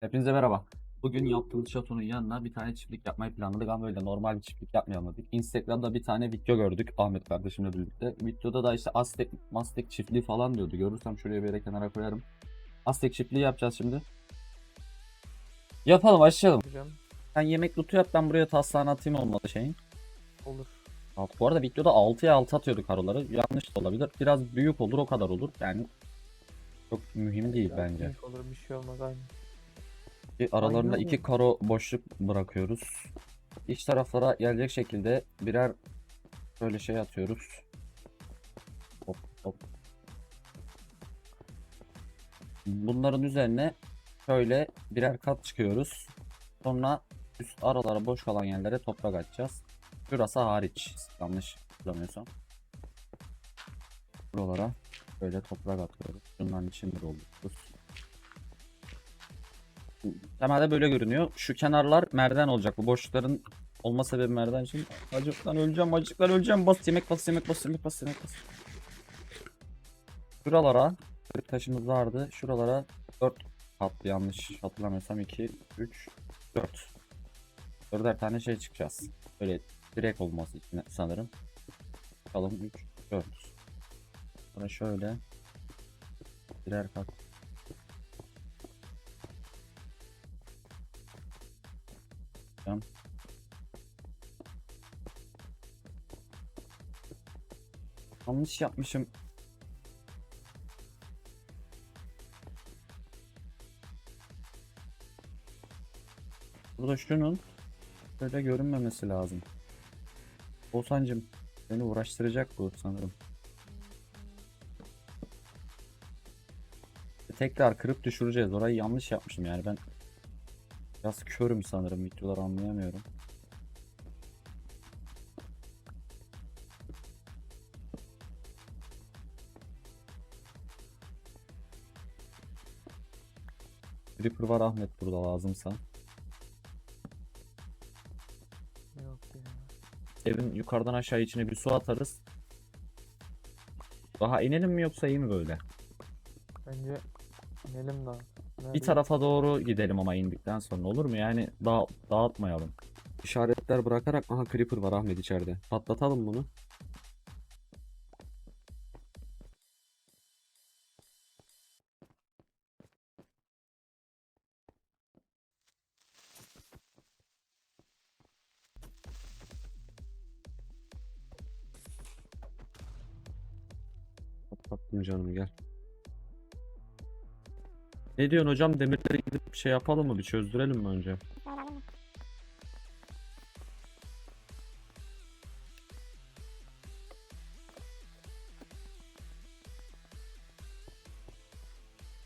Hepinize merhaba. Bugün yaptığımız şatonun yanına bir tane çiftlik yapmayı planladık ama böyle normal bir çiftlik yapmayalım dedik. Instagram'da bir tane video gördük Ahmet kardeşimle birlikte. Videoda da işte Aztek, Mastek çiftliği falan diyordu. Görürsem şuraya bir yere kenara koyarım. Aztek çiftliği yapacağız şimdi. Yapalım başlayalım. Hocam Sen yemek lootu yap ben buraya taslağını atayım olmadı şeyin. olur. Bak, Bu arada videoda 6'ya 6 atıyorduk haroları. Yanlış da olabilir. Biraz büyük olur o kadar olur. Yani çok mühim değil bence. Olur bir şey olmaz aynı. Bir aralarında Aynen. iki karo boşluk bırakıyoruz. İç taraflara gelecek şekilde birer böyle şey atıyoruz. Hop hop. Bunların üzerine şöyle birer kat çıkıyoruz. Sonra üst aralara boş kalan yerlere toprak atacağız. Şurası hariç. Yanlış hatırlamıyorsam. Buralara böyle toprak atıyoruz. Bunların içini dolduruyoruz. Temelde böyle görünüyor. Şu kenarlar merdiven olacak. Bu boşlukların olma sebebi merdiven için. Acıktan öleceğim, acıktan öleceğim. Bas yemek bas, yemek bas, yemek bas, yemek bas. Şuralara bir taşımız vardı. Şuralara 4 katlı yanlış hatırlamıyorsam 2, 3, 4. Dörder tane şey çıkacağız. Böyle direkt olması için sanırım. Bakalım 3, 4. Sonra şöyle birer kat yapacağım. Yanlış yapmışım. Burada şunun böyle görünmemesi lazım. Oğuzhan'cım beni uğraştıracak bu sanırım. Tekrar kırıp düşüreceğiz. Orayı yanlış yapmışım yani ben Biraz körüm sanırım videoları anlayamıyorum. Creeper var Ahmet burada lazımsa. Yok ya. Evin yukarıdan aşağı içine bir su atarız. Daha inelim mi yoksa iyi mi böyle? Bence inelim daha. Bir tarafa doğru gidelim ama indikten sonra olur mu? Yani dağ dağıtmayalım. İşaretler bırakarak aha creeper var Ahmet içeride. Patlatalım bunu. Patlattım canımı gel. Ne diyorsun hocam? Demirleri gidip şey yapalım mı? Bir çözdürelim mi önce?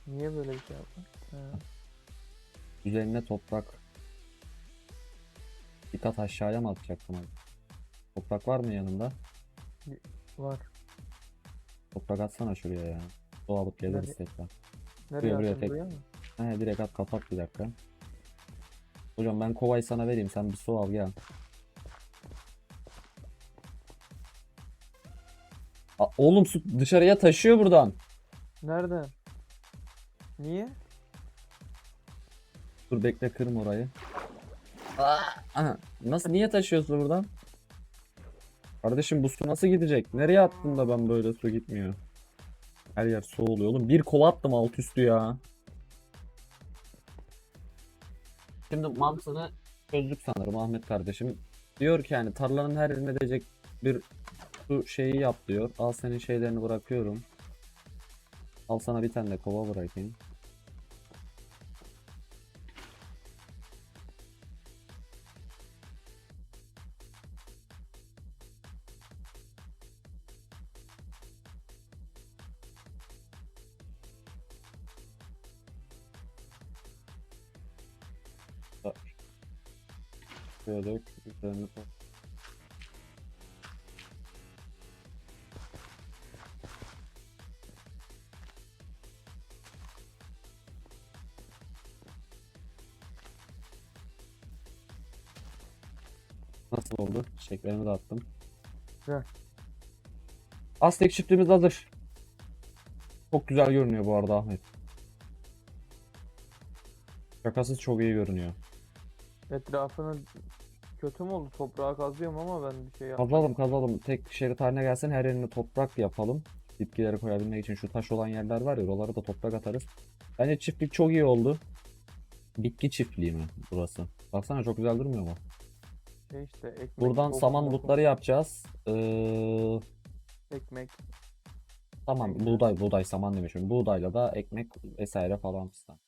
Niye böyle bir şey yaptın? Ha. Üzerine toprak. Bir kat aşağıya mı atacaktım abi? Toprak var mı yanında? Var. Toprak atsana şuraya ya. Su alıp geliriz tekrar. Nereye buraya tek- Buraya mı? He direkt at kapat bir dakika. Hocam ben kovayı sana vereyim. Sen bir su al gel. A- oğlum su dışarıya taşıyor buradan. Nereden? Niye? Dur bekle kırma orayı. Aha, nasıl niye taşıyorsun buradan? Kardeşim bu su nasıl gidecek? Nereye attın da ben böyle su gitmiyor? Her yer su oluyor oğlum. Bir kova attım alt üstü ya. Şimdi mantığını çözdük sanırım Ahmet kardeşim. Diyor ki yani tarlanın her yerine edecek bir su şeyi yap diyor. Al senin şeylerini bırakıyorum. Al sana bir tane de kova bırakayım. Şöyle üzerine. Nasıl oldu? Çiçeklerimi de attım. Güzel. Aztek çiftimiz hazır. Çok güzel görünüyor bu arada Ahmet. Şakasız çok iyi görünüyor. Etrafını kötü mü oldu? Toprağa kazıyorum ama ben bir şey yapmadım. Kazalım kazalım. Tek şerit haline gelsin. Her yerine toprak yapalım. Bitkileri koyabilmek için şu taş olan yerler var ya oralara da toprak atarız. Bence çiftlik çok iyi oldu. Bitki çiftliği mi burası? Baksana çok güzel durmuyor mu? Şey işte ekmek. Buradan tofu, saman mofu, bulutları yapacağız. Ee, Ekmek. tamam buğday buğday saman demişim. Buğdayla da ekmek vesaire falan fistan.